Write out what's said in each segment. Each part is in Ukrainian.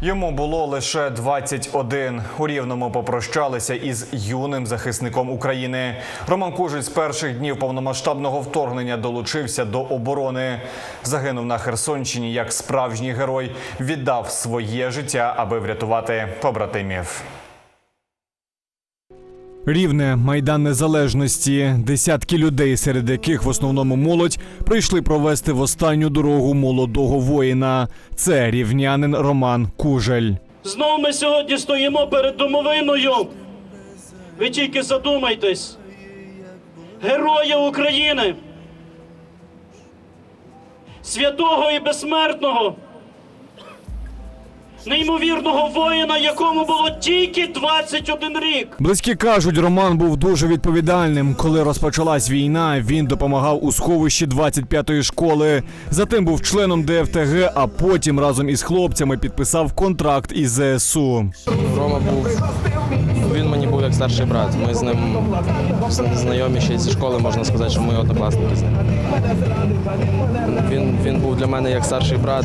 Йому було лише 21. У рівному попрощалися із юним захисником України. Роман Кужель з перших днів повномасштабного вторгнення долучився до оборони. Загинув на Херсонщині як справжній герой. Віддав своє життя, аби врятувати побратимів. Рівне майдан незалежності. Десятки людей, серед яких в основному молодь, прийшли провести в останню дорогу молодого воїна. Це рівнянин Роман Кужель. Знов ми сьогодні стоїмо перед домовиною. Ви тільки задумайтесь. Героя України. Святого і безсмертного. Неймовірного воїна, якому було тільки 21 рік. Близькі кажуть, Роман був дуже відповідальним. Коли розпочалась війна, він допомагав у сховищі 25-ї школи. Затим був членом ДФТГ, а потім разом із хлопцями підписав контракт із ЗСУ. Рома був. Він мені був як старший брат. Ми з ним знайомі ще зі школи, можна сказати, що ми однокласники з ним. Він, він був для мене як старший брат.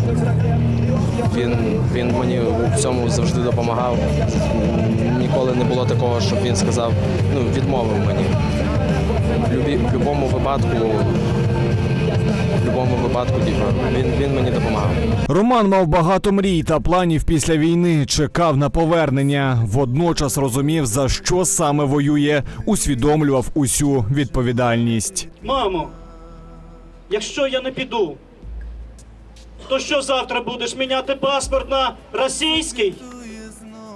Він, він мені у всьому завжди допомагав. Ніколи не було такого, щоб він сказав, ну, відмовив мені. В, любі, в будь-якому випадку, в будь-якому випадку, він, він мені допомагав. Роман мав багато мрій та планів після війни. Чекав на повернення. Водночас розумів, за що саме воює, усвідомлював усю відповідальність. Мамо, якщо я не піду, то що завтра будеш міняти паспорт на російський?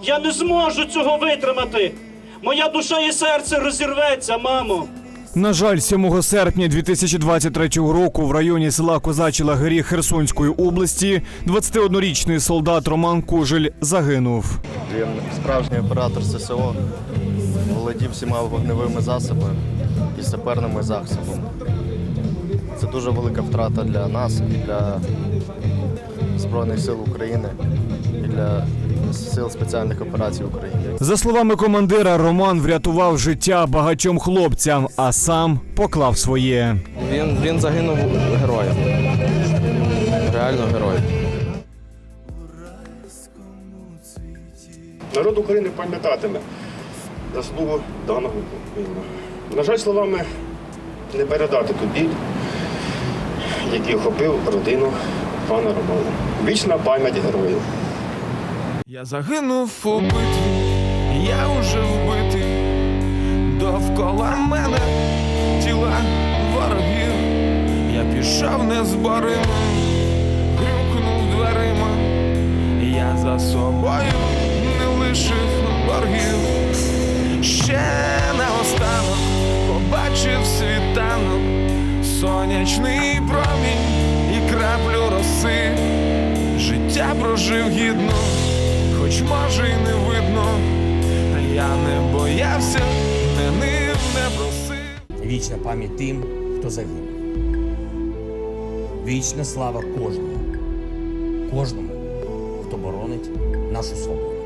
Я не зможу цього витримати. Моя душа і серце розірветься, мамо. На жаль, 7 серпня 2023 року в районі села Козачі Лагері Херсонської області 21-річний солдат Роман Кужель загинув. Він справжній оператор ССО, володів всіма вогневими засобами і саперними засобами. Це дуже велика втрата для нас для Збройних сил України, і для сил спеціальних операцій України. За словами командира, Роман врятував життя багатьом хлопцям, а сам поклав своє. Він, він загинув героєм. Реально героєм. Народ України пам'ятатиме заслугу даного воїна. На жаль, словами не передати ту біль, який охопив родину пана Романа. Вічна пам'ять героїв. Я загинув у битві, я уже вбитий, довкола мене тіла ворогів, я пішов незборимо, грюкнув дверима, я за собою не лишив сонячний промінь і краплю роси. Життя прожив гідно, хоч може й не видно, а я не боявся, не нив, не просив. Вічна пам'ять тим, хто загинув. Вічна слава кожному, кожному, хто боронить нашу свободу.